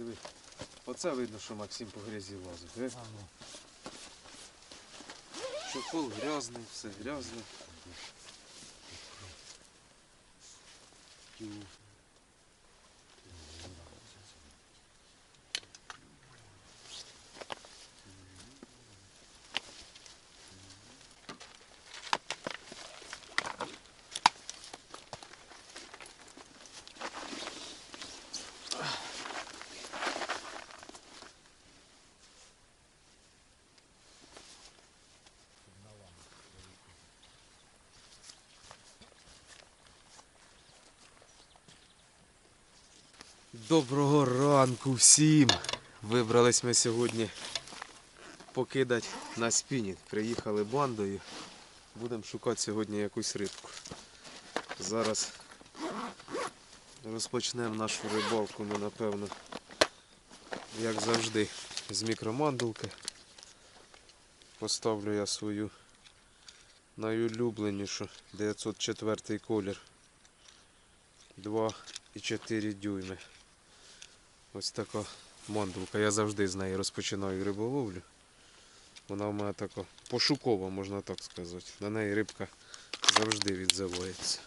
Диви. Оце видно, що Максим по грязі лазить. Диви. А, ну. Чохол грязний, все грязне. Доброго ранку всім! Вибрались ми сьогодні покидати на спінінг. Приїхали бандою. Будемо шукати сьогодні якусь рибку. Зараз розпочнемо нашу рибалку ми, напевно, як завжди, з мікромандулки. Поставлю я свою найулюбленішу 904 колір 2,4 дюйми. Ось така мандулка. Я завжди з неї розпочинаю риболовлю. Вона в мене така пошукова, можна так сказати. На неї рибка завжди відзивається.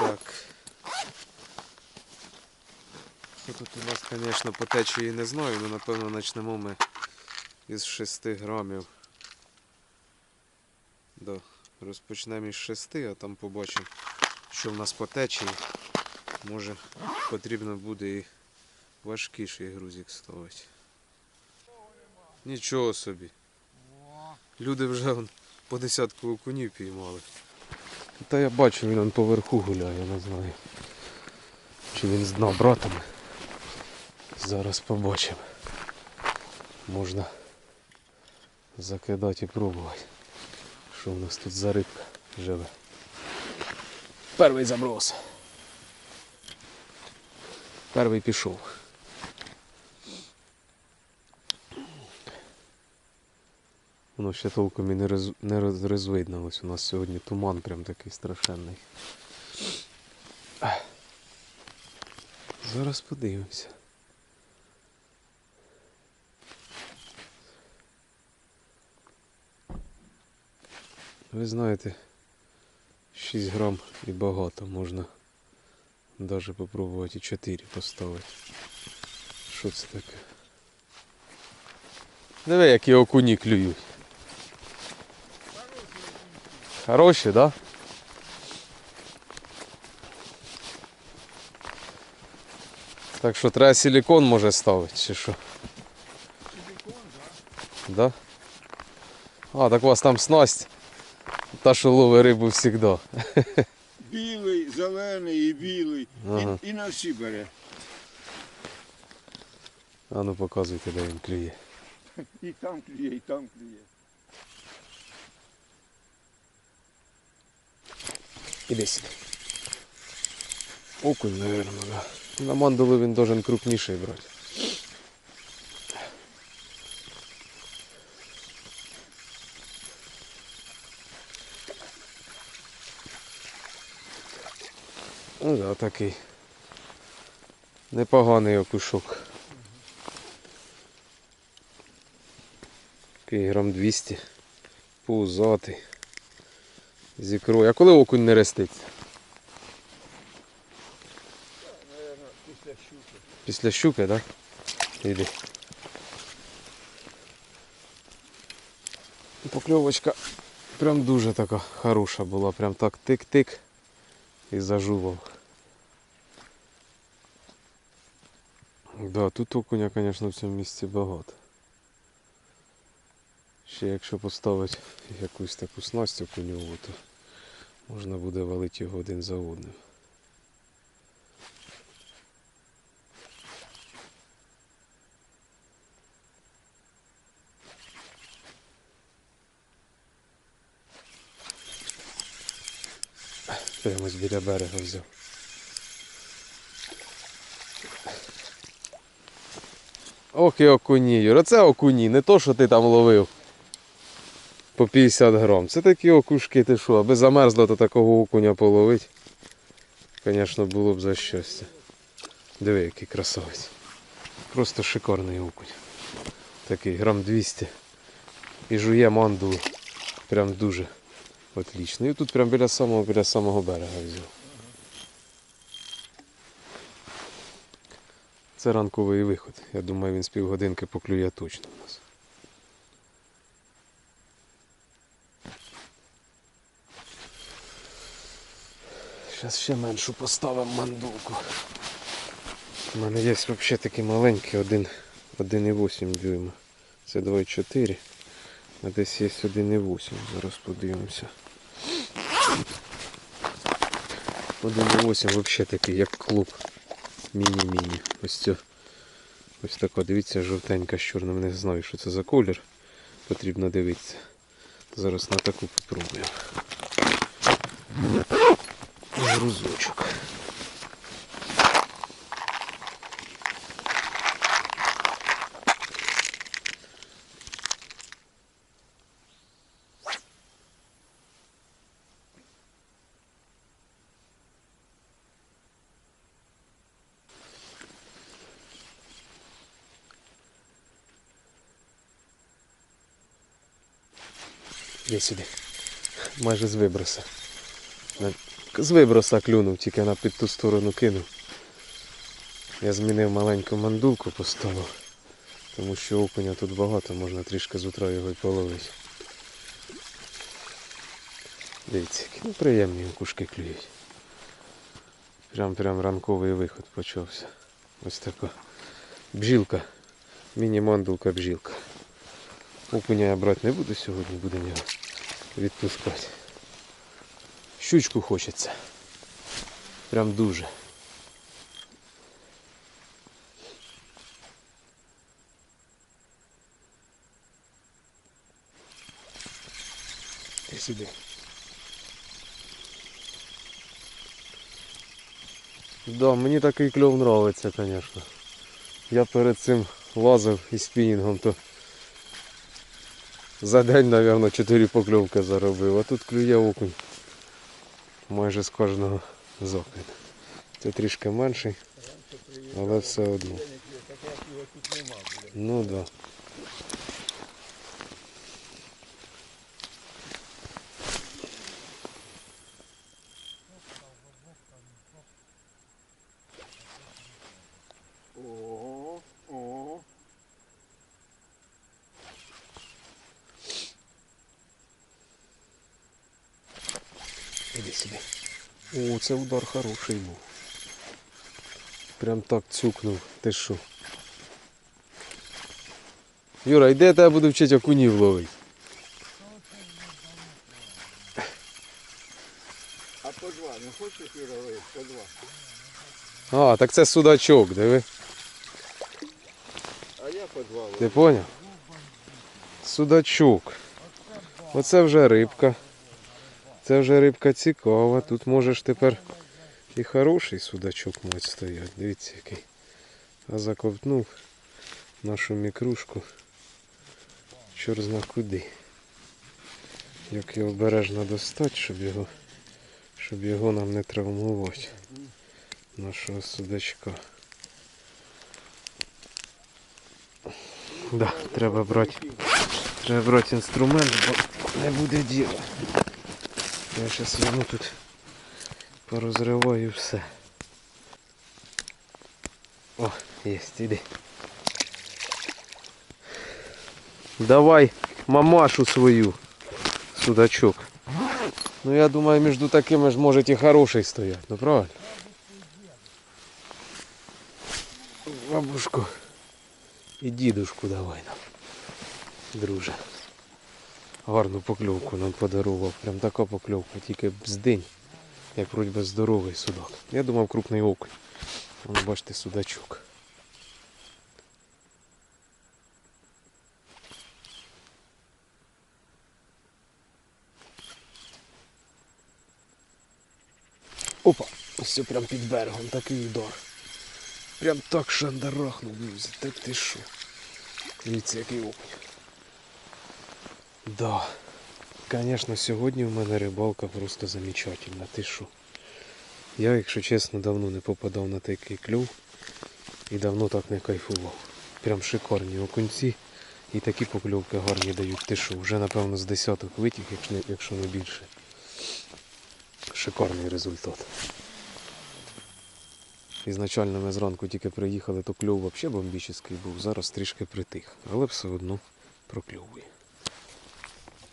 Так. Тут у нас, звісно, по течії не знаю, але напевно почнемо ми із 6 грамів. Да. Розпочнемо із 6, а там побачимо, що в нас по течії. Може потрібно буде і важкіший грузик ставити. Нічого собі. Люди вже по десятку окунів піймали. Та я бачу, він он поверху гуляє, не знаю. Чи він з дна братами. Зараз побачимо. Можна закидати і пробувати. Що в нас тут за рибка живе. Перший заброс. Перший пішов. Воно ще толком і не, роз... не роз... розвиднилось. У нас сьогодні туман прям такий страшенний. Зараз подивимося. Ви знаєте, 6 грам і багато можна Даже попробувати і 4 поставити. Що це таке? Диви, які окуні клюють. Хороші, так? Да? Так що треба силикон може ставити, чи що? Да? А, так у вас там снасть. Та, що ловить рибу завжди. Білий, зелений і білий. Ага. І, і на всі бере. А ну показуйте, де він клює. І там клює, і там клює. Іди сюди. Окунь, да. На мандулу він должен крупніший брати. Ну да, такий. Непоганий окушок. Такий грам 200. Пузатий. З ікрою. А коли окунь не реститься? Після щуки. Після щуки, так? Да? Іди. Покльовочка прям дуже така хороша була, прям так тик-тик і зажував. Да, тут окуня, звісно, в цьому місці багато. Ще якщо поставити якусь таку снасть окуньову, то можна буде валити його один за одним. Прямо ось біля берега взяв. Ох і окуні, Юр, оце окуні, не то, що ти там ловив по 50 грам. Це такі окушки, ти що, аби замерзло, то такого окуня половить. Звісно, було б за щастя. Диви, який красавець. Просто шикарний окунь. Такий грам 200. І жує мандулу. Прям дуже отлично. І тут прям біля самого біля самого берега взяв. Це ранковий виход. Я думаю, він з півгодинки поклює точно у нас. Зараз ще меншу поставимо мандулку. У мене є взагалі такий маленький, один- 1,8 дюйма. Це 2,4. А десь є 1,8. Зараз подивимося. 1,8 взагалі такий, як клуб. Міні-міні. Ось цю. Ось така, дивіться, жовтенька з чорним. Не знаю, що це за колір. Потрібно дивитися. Зараз на таку попробуємо. Грузочок. Іди сюди. Майже з виброса. З виброса клюнув, тільки на під ту сторону кинув. Я змінив маленьку мандулку, поставив. Тому що окуня тут багато, можна трішки з утра його й половити. Дивіться, які ну, приємні окушки клюють. Прям прям ранковий виход почався. Ось така. Бжілка. Міні-мандулка бжілка. Окуня я брати не буду сьогодні, будемо його відпускати. Щучку хочеться. Прям дуже. Ти сюди. Да, мені такий кльов нравиться, звісно. Я перед цим лазив із спінінгом, то за день, мабуть, 4 покльовки заробив, а тут клює окунь майже з кожного закиду. Це трішки менший, але все одно. Ну так. Да. Іди. О, це удар хороший був. Прям так цюкнув. Ти що? Юра, йде я тебе буду вчити окунів ловити. А по два, не хочеш Юра ловити? По два. А, так це судачок, диви. А я по два ловлю. Ти поняв? Судачок. Оце вже рибка. Це вже рибка цікава. Тут можеш тепер і хороший судачок мать стоять. Дивіться який. А заковтнув нашу мікрушку. Чор зна куди. Як його обережно достати, щоб його, щоб його нам не травмувати. Нашого судачка. Да, треба брати. Треба брати інструмент, бо не буде діла. Я зараз йому тут порозриваю все. О, єсть, іди. Давай мамашу свою, судачок. Ну я думаю, між такими ж може і хороший стоять, ну правильно? Бабушку і дідушку давай нам, друже. Гарну покльовку нам подарував. Прям така покльовка, тільки бздень. Як вроді би здоровий судак. Я думав крупний окунь. Вон, бачите, судачок. Опа! Все прям під берегом, такий удар. Прям так шандарахнув, друзі. Так ти що? Дивіться, який окунь. Да. Конечно, сьогодні в мене рибалка просто замечательна. Ти що? Я, якщо чесно, давно не попадав на такий клюв. І давно так не кайфував. Прям шикарні окунці. І такі покльовки гарні дають. Ти що, вже напевно з десяток витік, якщо не більше. Шикарний результат. Ізначально ми зранку тільки приїхали, то кльов взагалі бомбічний був. Зараз трішки притих, але все одно прокльовує.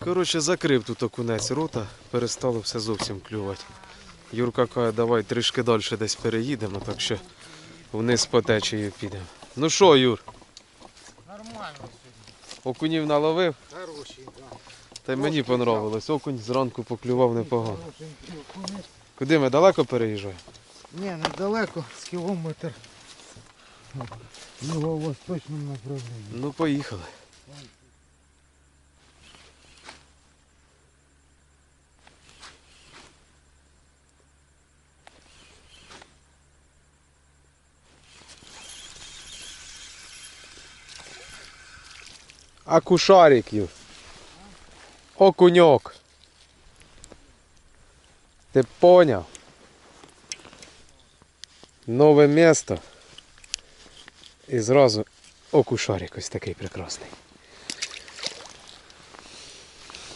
Коротше, закрив тут окунець рота, перестало все зовсім клювати. Юрка каже, давай трішки далі десь переїдемо, так що вниз по течії підемо. Ну що, Юр, Нормально окунів наловив? Хороший, да. Та й мені понравилось. Окунь зранку поклював непогано. Куди ми далеко переїжджаємо? Ні, недалеко, з кілометр. В юго-восточному направленні. Ну, поїхали. Акушарик, Юр. Окуньок. Ти поняв? Нове місто. І зразу окушарик ось такий прекрасний.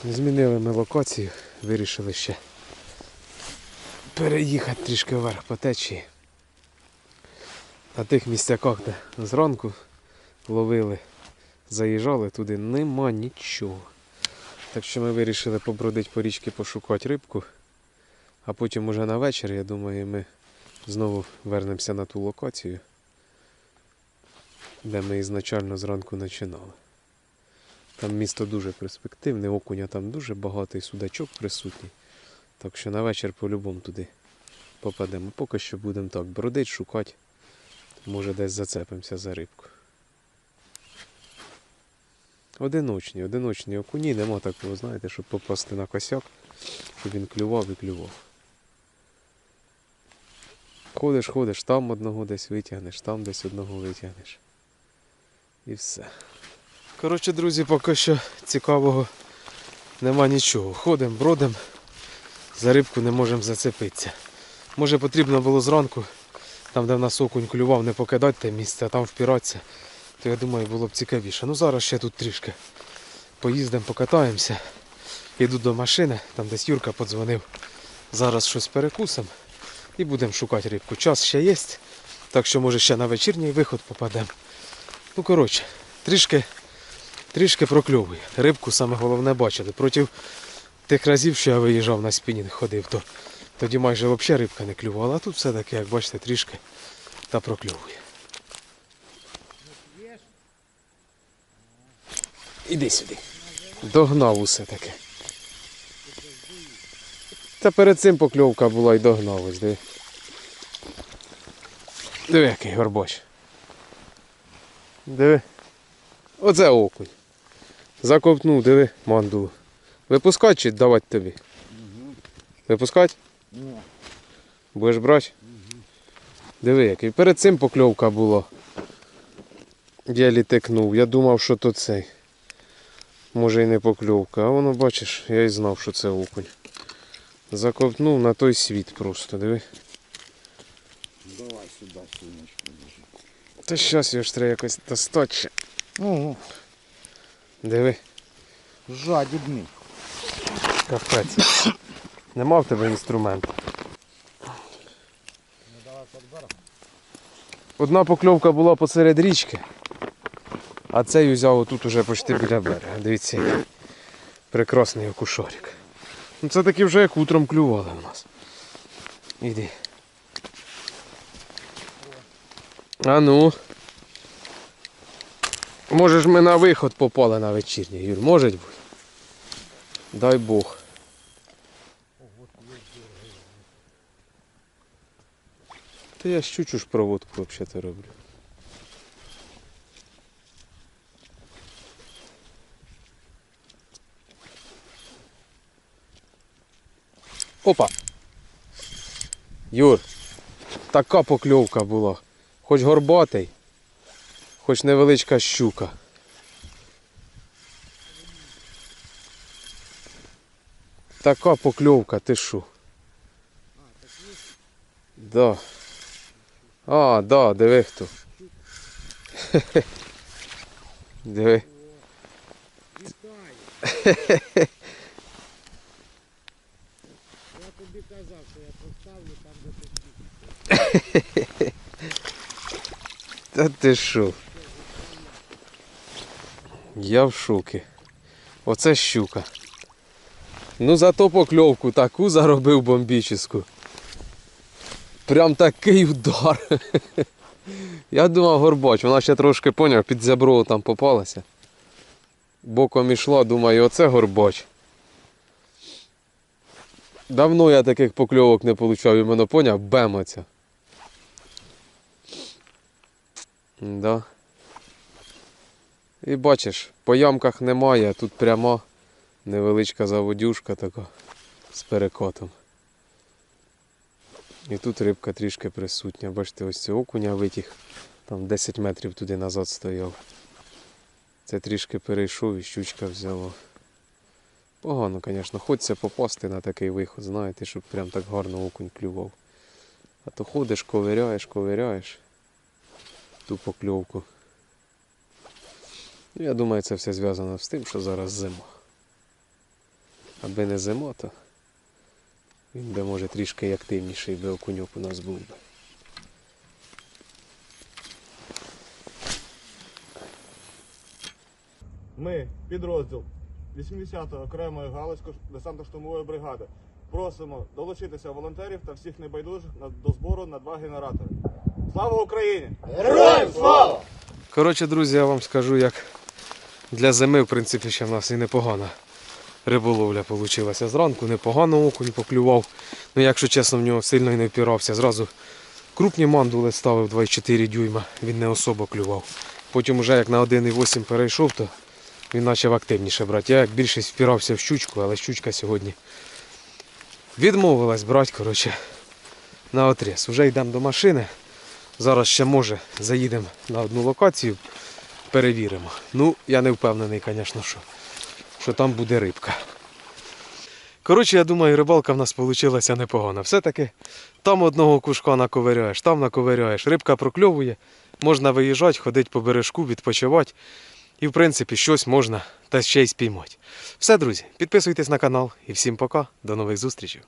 Змінили ми локацію, вирішили ще переїхати трішки вверх по течії. На тих місцяках, де зранку ловили, заїжджали туди, нема нічого. Так що ми вирішили побродити по річці, пошукати рибку, а потім уже на вечір, я думаю, ми знову вернемося на ту локацію де ми ізначально зранку починали. Там місто дуже перспективне, окуня там дуже багато і судачок присутній. Так що на вечір по-любому туди попадемо. Поки що будемо так бродити, шукати. Може десь зацепимося за рибку. Одиночні, одиночні окуні, нема такого, знаєте, щоб попасти на косяк, щоб він клював і клював. Ходиш, ходиш, там одного десь витягнеш, там десь одного витягнеш. І все. Коротше, друзі, поки що цікавого нема нічого. Ходимо, бродимо, за рибку не можемо зацепитися. Може потрібно було зранку, там де в нас окунь клював, не покидати те місце, а там впиратися. То я думаю, було б цікавіше. Ну зараз ще тут трішки поїздимо, покатаємося. Йду до машини, там десь Юрка подзвонив. Зараз щось перекусимо і будемо шукати рибку. Час ще є, так що може ще на вечірній виход попадемо. Ну, коротше, трішки, трішки прокльовує. Рибку саме головне бачили. Проти тих разів, що я виїжджав на спінінг, ходив, то тоді майже взагалі рибка не клювала. А тут все-таки, як бачите, трішки та прокльовує. Іди сюди. Догнав усе таки. Та перед цим покльовка була і догнав ось, диви. Диви, який горбач. Диви. Оце окунь. Закопнув, диви, мандулу. Випускати чи давати тобі? Випускати? Ні. Будеш брати? Диви, який. Перед цим покльовка була. Я літикнув. Я думав, що то цей. Може і не покльовка. А воно, бачиш, я і знав, що це окунь. Закопнув на той світ просто, диви. Давай сюди сонечко. Та щас його ж треба якось достати ще. Ого, Диви. жадібний. Капець. Нема в тебе інструменту. Одна покльовка була посеред річки, а цей взяв отут уже почти біля берега. Дивіться, який прекрасний окушорик. Ну це таки вже як утром клювали у нас. Іди. А ну. Може ж ми на виход попали на вечірній, Юр, може бути? Дай Бог. Та я щучу ж проводку взагалі роблю. Опа! Юр, така покльовка була. Хоч горбатий, хоч невеличка щука. Така покльовка, ти що? Да. А, да, диви хто. Диви. Вітаю. Я тобі казав, що я поставлю там, де ти сидиш. Та ти що? Я в шокі. Оце щука. Ну зато покльовку таку заробив бомбічну. Прям такий удар. Я думав горбач, вона ще трошки поняв, під зябро там попалася. Боком ішла, думаю, оце горбач. Давно я таких покльовок не получав, і мене поняв, бемоця. Да. І бачиш, по ямках немає, тут прямо невеличка заводюшка така з перекотом. І тут рибка трішки присутня. Бачите, ось цього окуня витяг, там 10 метрів туди назад стояв. Це трішки перейшов і щучка взяла. Погано, звісно, хочеться попасти на такий виход, знаєте, щоб прям так гарно окунь клював. А то ходиш, ковиряєш, ковиряєш ту покльовку. Ну, я думаю, це все зв'язано з тим, що зараз зима. Аби не зима, то він би може трішки активніший би окуньок у нас був би. Ми, підрозділ 80-ї окремої Галицької десантно-штурмової бригади, просимо долучитися волонтерів та всіх небайдужих до збору на два генератори. Слава Україні! Героям слава! Коротше, друзі, я вам скажу, як для зими, в принципі, ще в нас і непогана риболовля вийшла. Зранку непогано окунь поклював. Ну, якщо чесно, в нього сильно і не впірався. Зразу крупні мандули ставив 2,4 дюйма, він не особо клював. Потім вже як на 1,8 перейшов, то він почав активніше брати. Я як більшість впірався в щучку, але щучка сьогодні відмовилась брати, коротше, на отріз. Вже йдемо до машини. Зараз ще може заїдемо на одну локацію, перевіримо. Ну, я не впевнений, звісно, що, що там буде рибка. Коротше, я думаю, рибалка в нас вийшла непогана. Все-таки там одного кушка наковиряєш, там наковиряєш, рибка прокльовує, можна виїжджати, ходити по бережку, відпочивати. І, в принципі, щось можна та ще й спіймати. Все, друзі, підписуйтесь на канал і всім пока, до нових зустрічей.